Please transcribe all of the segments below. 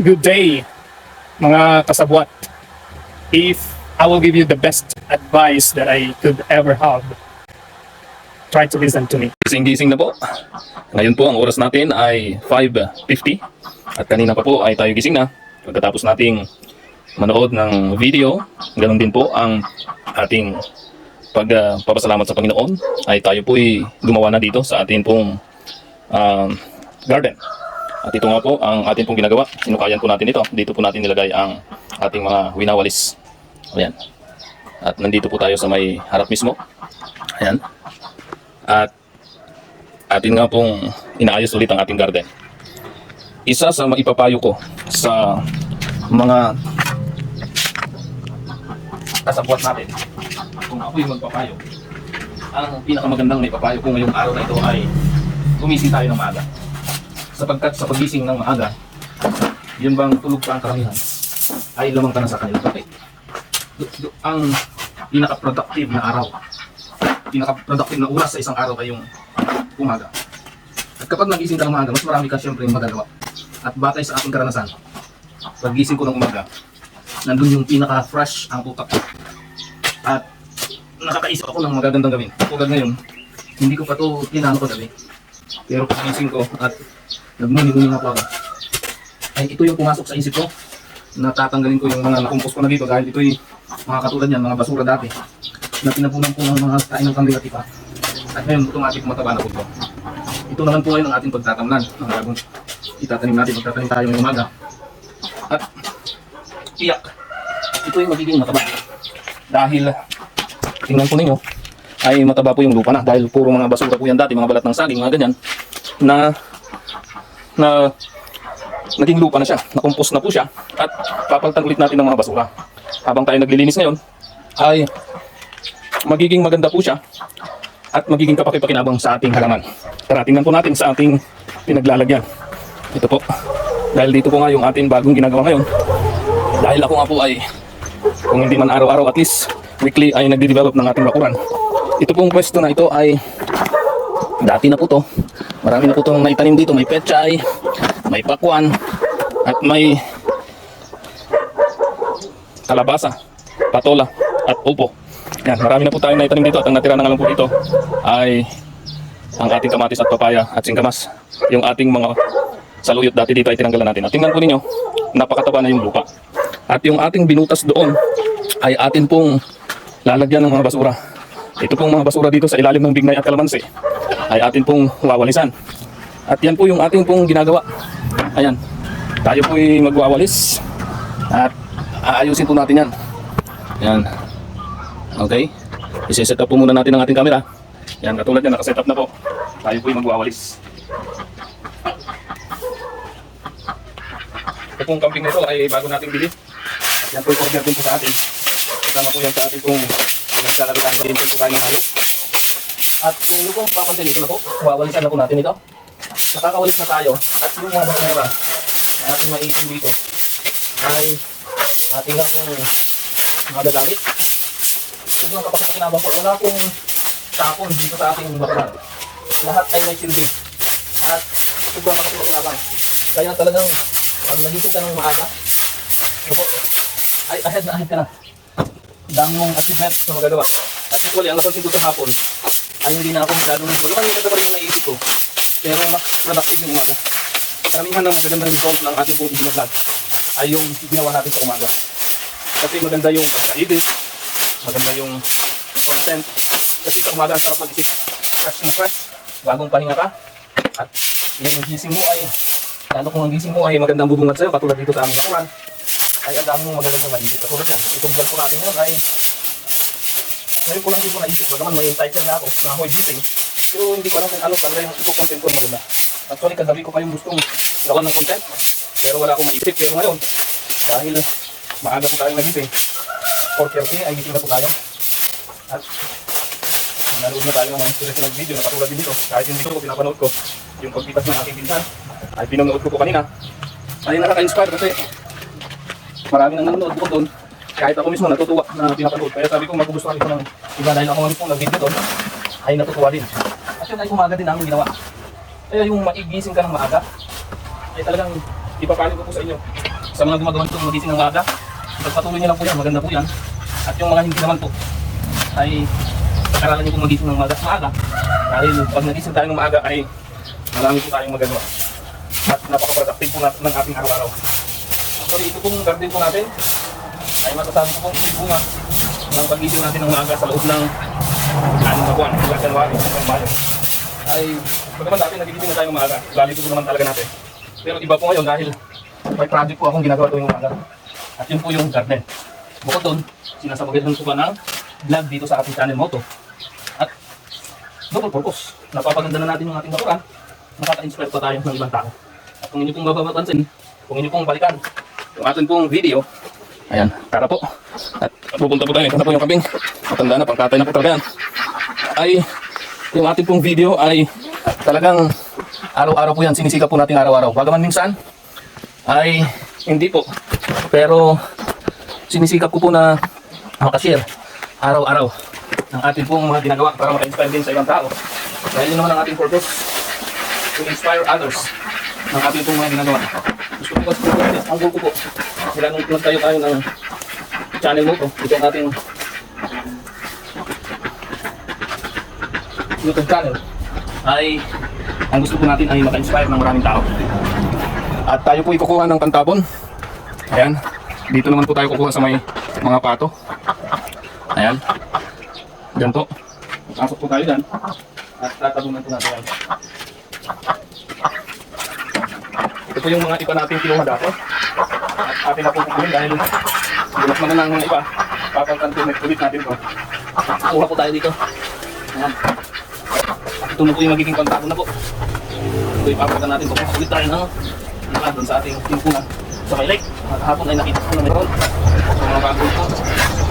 Good day, mga kasabwat. If I will give you the best advice that I could ever have, try to listen to me. Gising-gising na po. Ngayon po ang oras natin ay 5.50 at kanina pa po ay tayo gising na. Pagkatapos nating manood ng video, ganun din po ang ating pagpapasalamat sa Panginoon ay tayo po ay gumawa na dito sa ating pong um, garden. At ito nga po ang ating pong ginagawa. Sinukayan po natin ito. Dito po natin nilagay ang ating mga winawalis. Ayan. At nandito po tayo sa may harap mismo. Ayan. At atin nga pong inaayos ulit ang ating garden. Isa sa maipapayo ko sa mga kasabwat natin kung ako'y magpapayo ang pinakamagandang maipapayo ko ngayong araw na ito ay gumising tayo ng maaga sapagkat sa pagising ng maaga yun bang tulog pa ang karamihan ay lamang ka na sa kanilang kape ang pinaka-productive na araw pinaka-productive na oras sa isang araw ay yung umaga. At kapag nagising ka ng umaga, mas marami ka siyempre magagawa. At batay sa aking karanasan, pag gising ko ng umaga, nandun yung pinaka-fresh ang utak ko. At nakakaisip ako ng magagandang gawin. Tulad ngayon, hindi ko pa to tinano kagabi. Pero pag gising ko at nagmuni-muni nga po ako, ay ito yung pumasok sa isip ko. Natatanggalin ko yung mga nakumpos ko na dito dahil ito'y mga katulad niyan, mga basura dati na pinapunan ko ng mga kain ng kambing at. At ngayon, itong ating mataba na punto. Ito naman po ngayon ang ating pagtatamnan. Ang bagong itatanim natin, magtatanim tayo ngayong umaga. At tiyak, ito yung magiging mataba. Dahil, tingnan po ninyo, ay mataba po yung lupa na. Dahil puro mga basura po yan dati, mga balat ng saging, mga ganyan, na, na, naging lupa na siya. Nakumpos na po siya. At papalitan ulit natin ng mga basura. Habang tayo naglilinis ngayon, ay magiging maganda po siya at magiging kapakipakinabang sa ating halaman. Tara, tingnan po natin sa ating pinaglalagyan. Ito po. Dahil dito po nga yung ating bagong ginagawa ngayon. Dahil ako nga po ay, kung hindi man araw-araw, at least weekly ay nagde-develop ng ating bakuran. Ito pong pwesto na ito ay dati na po to. Marami na po itong naitanim dito. May pechay, may pakwan, at may kalabasa, patola, at upo. Yan, marami na po tayong naitanim dito at ang natira na nga lang po dito ay ang ating kamatis at papaya at singkamas. Yung ating mga saluyot dati dito ay tinanggalan natin. At tingnan po ninyo, napakataba na yung lupa. At yung ating binutas doon ay atin pong lalagyan ng mga basura. Ito pong mga basura dito sa ilalim ng bignay at kalamansi ay atin pong wawalisan. At yan po yung ating pong ginagawa. Ayan, tayo po ay magwawalis at aayusin po natin yan. Yan. Okay? Isi-set up po muna natin ang ating camera. Yan, katulad yan, nakaset up na po. Tayo po yung magwawalis. Ito pong camping nito ay bago nating bili. Yan po yung order din po sa atin. Kasama po yan sa ating pong nagsasaluhan. Pag-intend po tayo ng hayop. At kung yung pong papansin ito na po, wawalisan na po natin ito. Nakakawalis na tayo. At yung mga basura na ating maigin dito ay ating nga pong magagamit. Sobrang kapakakinabang po. Wala pong tapon dito sa ating bakuran. Lahat ay may silbi. At sobrang kapakakinabang. Kaya talagang pag nagising ka ng maaga, ano po, ay ahead na ahead ka na. Dami mong achievement na magagawa. At usually, ang napansin ko sa hapon, ay hindi na ako masyadong. Yung kanina pa rin yung naisip ko. Pero mas productive yung umaga. Karamihan ng magagandang result ng ating pong vlog ay yung ginawa natin sa umaga. Kasi maganda yung pagka-edit, maganda yung content. Kasi sa umaga, ang sarap mag-isip. Fresh na fresh, bagong pahinga ka. At yung gising mo ay, lalo kung ang gising mo ay magandang bubungat sa'yo, katulad dito sa aming kapuran, ay ang dami mong magagandang maisip. Katulad yan, itong vlog ko natin ngayon ay, ngayon ko lang din ko naisip, bagaman may title nga ako, na ako'y gising. Pero hindi ko alam kung ano talaga yung ipo-content ko na maganda. Actually, kagabi ko pa yung gustong gawan ng content, pero wala akong maisip. Pero ngayon, dahil maaga po tayo nagising, 4.30 ay gising na po tayo. At nanood na tayo ng mga inspirational video na katulad din dito. Kahit hindi ko pinapanood ko, yung pagpitas ng aking pinsan, ay pinanood ko po kanina. Ay nakaka-inspire kasi marami nang nanonood po doon. Kahit ako mismo natutuwa na pinapanood. Kaya sabi ko magugustuhan ito ng iba dahil ako mismo nag-video doon, ay natutuwa din. At yun ay umaga din namin ginawa. Kaya yung maigising ka ng maaga, ay talagang ipapayo ko po sa inyo. Sa mga gumagawa nito magising ng maaga, pagpatuloy niyo lang po yan, maganda po yan. At yung mga hindi naman po, ay aralan niyo po magising ng maaga. maaga. Dahil pag nagising tayo ng maaga ay marami po tayong magagawa. At napaka-productive po natin ng ating araw-araw. Actually, ito pong garden po natin ay ko pong ito bunga ng pagising natin ng maaga sa loob ng anim na buwan, mula January hanggang Mayo. Ay, pag naman dati nagigising na tayo ng maaga, value po naman talaga natin. Pero iba po ngayon dahil may project po akong ginagawa tuwing umaga. At yun po yung garden. Bukod doon, sinasabagitan ko pa ng vlog dito sa ating channel mo to. At double purpose. Napapaganda na natin yung ating bakuran. Nakaka-inspire pa tayo ng ibang tao. At kung inyo pong bababansin, kung inyo pong balikan, yung ating pong video, ayan, tara po. At pupunta po tayo, ito na po yung kabing. Matanda na, pangkatay na po talaga. Ay, yung ating pong video ay talagang araw-araw po yan, sinisika po natin araw-araw. Bagaman minsan, ay hindi po. Pero sinisikap ko po na makashare araw-araw ng ating pong mga ginagawa para maka-inspire din sa ibang tao. Dahil yun naman ang ating purpose to inspire others ng ating pong mga ginagawa. Gusto ko kasi ang goal ko po, sila nung nagtayo tayo ng channel mo to, ito ang ating YouTube channel ay ang gusto po natin ay maka-inspire ng maraming tao. At tayo po ikukuha ng pantabon. Ayan. Dito naman po tayo kukuha sa may mga pato. Ayan. Ganito. Pasok po tayo dyan. At tatabunan po natin yan. Ito po yung mga ipa natin kinuha dati. At atin na po kukunin dahil gulat man na ng mga iba. Papagkantunin ulit natin to. Kuha po tayo dito. Ayan. Ito na po yung magiging pantabon na po. Ito ipapagkan natin. Kukuha ulit tayo ng iba doon sa ating tinukunan sa may lake. At hapon ay nakita ko na meron. Sa mga bago ito.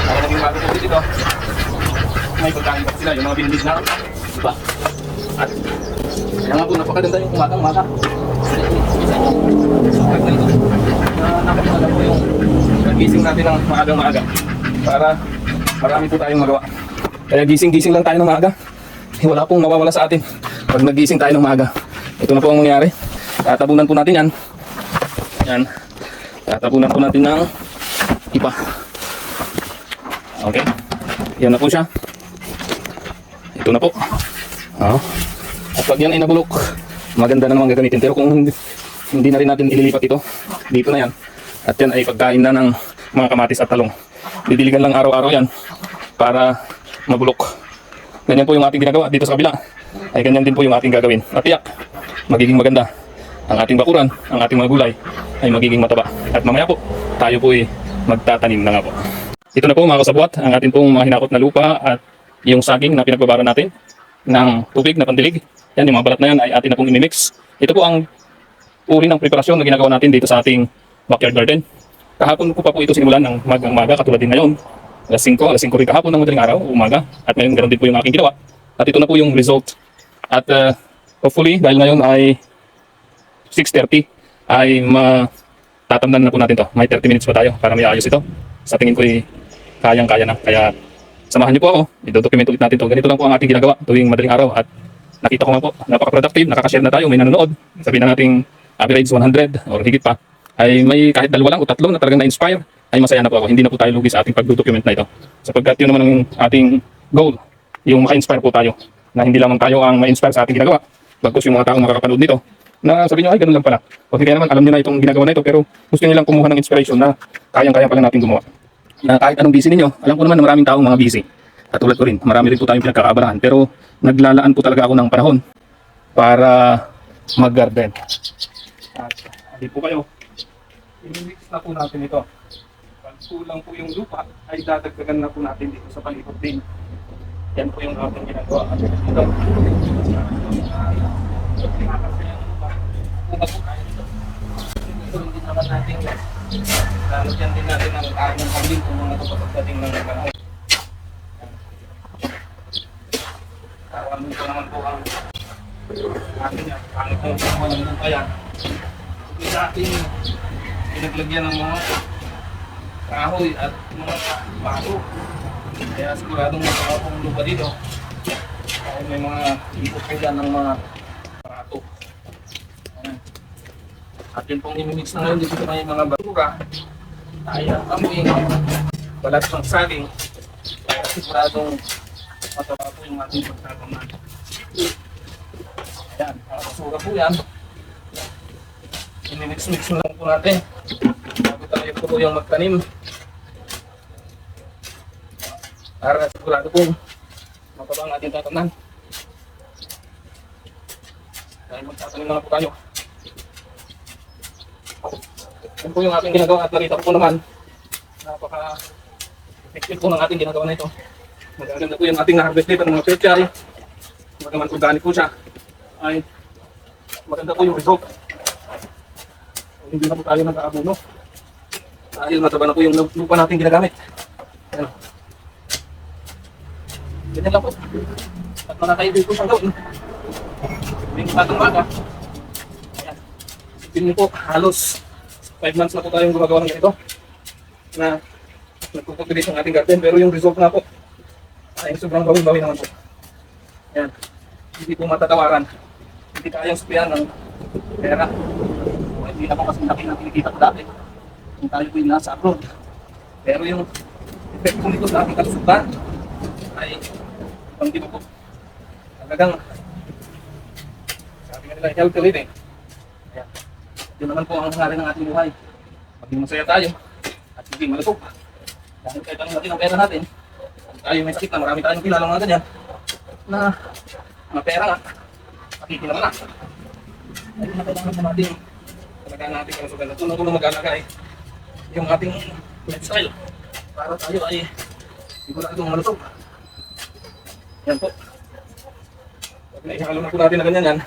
Ay naging bago po dito. May pagkain pa sila, yung mga binibig na iba. At kaya nga po, napakaganda yung umagang umaga. Gising natin ng maagang maaga. Para marami po tayong magawa. Kaya gising-gising lang tayo ng maaga. Wala pong mawawala sa atin pag nagising tayo ng maaga. Ito na po ang mangyayari. Tatabunan po natin yan. Yan. Tatabunan po natin ng ipa. Okay. Yan na po siya. Ito na po. Oo. At pag yan ay nabulok, maganda na naman gagamitin. Pero kung hindi, na rin natin ililipat ito, dito na yan. At yan ay pagkain na ng mga kamatis at talong. Didiligan lang araw-araw yan para mabulok. Ganyan po yung ating ginagawa dito sa kabila. Ay ganyan din po yung ating gagawin. At tiyak, magiging maganda. Ang ating bakuran, ang ating mga gulay ay magiging mataba. At mamaya po, tayo po ay magtatanim na nga po. Ito na po mga kasabwat, ang ating pong mga hinakot na lupa at yung saging na pinagbabara natin ng tubig na pandilig. Yan, yung mga balat na yan ay atin na pong imimix. Ito po ang uri ng preparasyon na ginagawa natin dito sa ating backyard garden. Kahapon ko pa po ito sinimulan ng magang maga katulad din ngayon. Alas 5, alas 5 rin kahapon ng madaling araw, umaga. At ngayon ganoon din po yung aking ginawa. At ito na po yung result. At uh, hopefully, dahil ngayon ay 6.30, ay matatamnan na po natin to. May 30 minutes pa tayo para may ayos ito. Sa tingin ko ay kayang-kaya na. Kaya samahan niyo po ako. I-document ulit natin to. Ganito lang po ang ating ginagawa tuwing madaling araw. At nakita ko nga po, napaka-productive, nakaka-share na tayo, may nanonood. Sabihin na nating average 100 or higit pa. Ay may kahit dalawa lang o tatlo na talagang na-inspire, ay masaya na po ako. Hindi na po tayo lugi sa ating pag-document na ito. Sapagkat yun naman ang ating goal, yung maka-inspire po tayo. Na hindi lamang tayo ang ma-inspire sa ating ginagawa. Bagkus yung mga taong makakapanood nito, na sabi nyo, ay ganun lang pala. O kaya naman, alam nyo na itong ginagawa na ito, pero gusto nyo lang kumuha ng inspiration na kayang-kaya pala natin gumawa. Na kahit anong busy ninyo, alam ko naman na maraming taong mga busy. At tulad ko rin, marami rin po tayong pinagkakaabalahan. Pero naglalaan po talaga ako ng panahon para mag-garden. At hindi po kayo, i-mix na po natin ito. Pag kulang po yung lupa, ay dadagdagan na po natin dito sa palibot din. Yan po yung ating ginagawa. At ito, hindi naman natin lalagyan din natin ang kain ng kambing kung mga ito pagdating ng panahon. Kawan ko naman po ang atin yan. Pangit po ang walang lupa sa atin pinaglagyan ng mga kahoy at mga bato. Kaya siguradong masarap ang lupa dito. Dahil may mga ikot pa dyan ng mga bato. At yun pong imimix na ngayon dito may mga basura ay ang amoy balat ng saging kaya siguradong mataba po yung ating pagtataman. Ayan, mga basura po yan. Imimix-mix na lang po natin bago tayo po yung magtanim. Para sigurado po mataba ang ating tatanan. Dahil magtatanim na po tayo. Yan po yung ating ginagawa at nakita po naman napaka effective po ng ating ginagawa na ito. Magaganda po yung ating na-harvest dito ng mga pechay. Magaman organic po siya. Ay maganda po yung result. Hindi na po tayo nag-aabuno. Dahil mataba na po yung lupa natin ginagamit. Ayan. Ganyan lang po. At makakaibig po siyang gawin. May batang baka. Ayan. Isipin niyo po, halos 5 months na po tayong gumagawa ng ganito. Na nagkukultivate ng ating garden. Pero yung result na po, ay sobrang bawi-bawi naman po. Ayan. Hindi po matatawaran. Hindi kayang supian ng pera. Hindi na po kasi laki na kinikita ko dati. Kung tayo po yung nasa abroad. Pero yung effect po nito sa ating kalusugan ay ang di ba po talagang sabi nga nila healthy living. Ayan. Yun naman po ang hangarin ng ating buhay. Maging masaya tayo at hindi malusog. Dahil kahit anong laki ng pera natin, kung tayo may sakit na marami tayong kilalang mga ganyan, na na pera nga, makikita naman na. Ay, na kailangan natin talaga natin kalusugan. At unang-unang mag-alaga ay yung ating lifestyle para tayo ay siguradong malusog. Yan po. Pag naihalo na po natin na ganyan yan,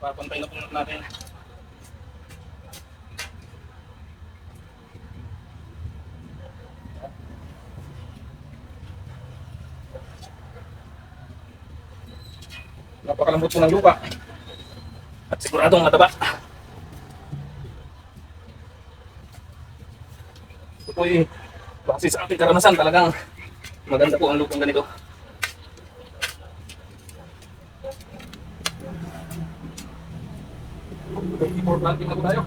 ipapantay na po natin. Napakalambot po ng lupa. At siguradong mataba. Po yung base sa aking karanasan talagang maganda po ang lupang ganito. Before planting na tayo.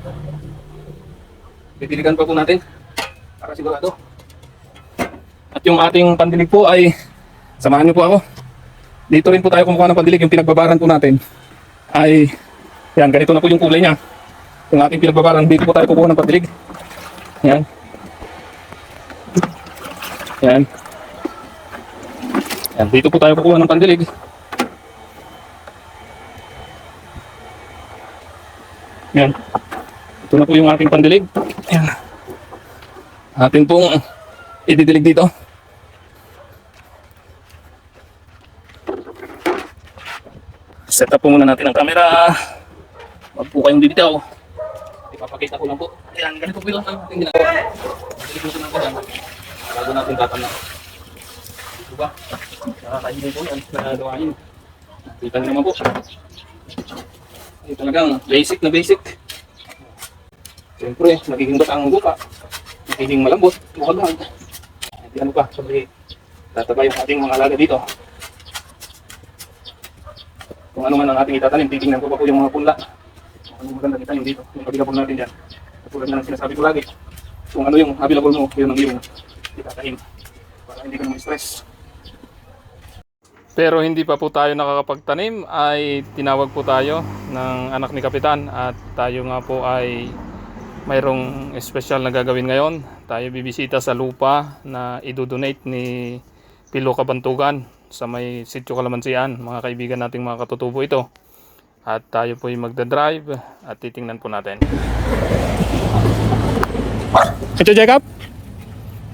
Pipiligan pa po natin para sigurado. At yung ating pandilig po ay samahan niyo po ako. Dito rin po tayo kumukuha ng pandilig. Yung pinagbabaran po natin ay yan, ganito na po yung kulay niya. Yung ating pinagbabaran, dito po tayo kukuha ng pandilig. Yan. Yan. Yan, dito po tayo kukuha ng pandilig. Yan. Ito na po yung ating pandilig. Yan. Atin pong ididilig dito. Set up po muna natin ang camera. Huwag po kayong bibitaw. Ipapakita ko lang po. Ayan, ganito po lang ang ating ginagawa. Dilig mo natin yan. Bago natin tatamnan. Ito ba? Nakakainin po yan. Nagagawain. Kita niyo naman po. Ito talagang basic na basic. Siyempre, magiging bata ang lupa. Magiging malambot. Bukaghag. Hindi ano pa. Sabi, tataba yung ating mga alaga dito. Kung ano man ang ating itatanim, titingnan ko pa po yung mga punla. Kung ano magandang itanim dito. Yung available natin dyan. Katulad na ng sinasabi ko lagi. Kung ano yung available mo, yun ang iyong itatanim. Para hindi ka naman stress. Pero hindi pa po tayo nakakapagtanim ay tinawag po tayo ng anak ni Kapitan at tayo nga po ay mayroong espesyal na gagawin ngayon. Tayo bibisita sa lupa na idodonate ni Pilo Kabantugan sa may sitio Kalamansian. Mga kaibigan nating mga katutubo ito. At tayo po ay magdadrive at titingnan po natin. Ito, Jacob?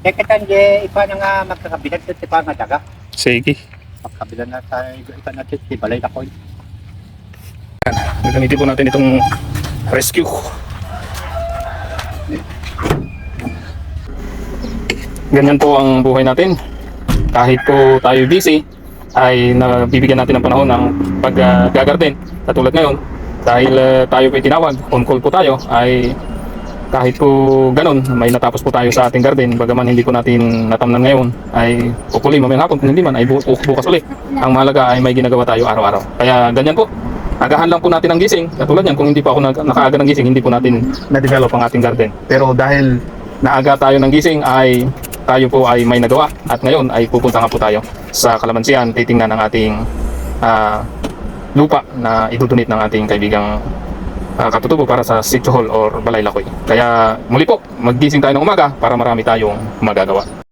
Deketan je ipa na nga magkakabilan sa tipa nga daga. Sige. Magkabilan na tayo ipa na ti balay na ko. Gagamitin po natin itong rescue. Ganyan po ang buhay natin. Kahit po tayo busy, ay nabibigyan natin ng panahon ng pag-gagarden. Katulad ngayon, dahil uh, tayo po tinawag, on call po tayo, ay kahit po ganun, may natapos po tayo sa ating garden. Bagaman hindi po natin natamnan ngayon, ay hopefully mamayang hapon, kung hindi man, ay bu- bu- bukas ulit. Ang mahalaga ay may ginagawa tayo araw-araw. Kaya ganyan po. agahan lang po natin ang gising. Katulad yan, kung hindi pa ako nag- nakaaga ng gising, hindi po natin na-develop ang ating garden. Pero dahil naaga tayo ng gising ay tayo po ay may nagawa at ngayon ay pupunta nga po tayo sa Kalamansian titingnan ang ating ah, lupa na idudunit ng ating kaibigang ah, katutubo para sa Sitio Hall or Balay Lakoy. Kaya muli po, maggising tayo ng umaga para marami tayong magagawa.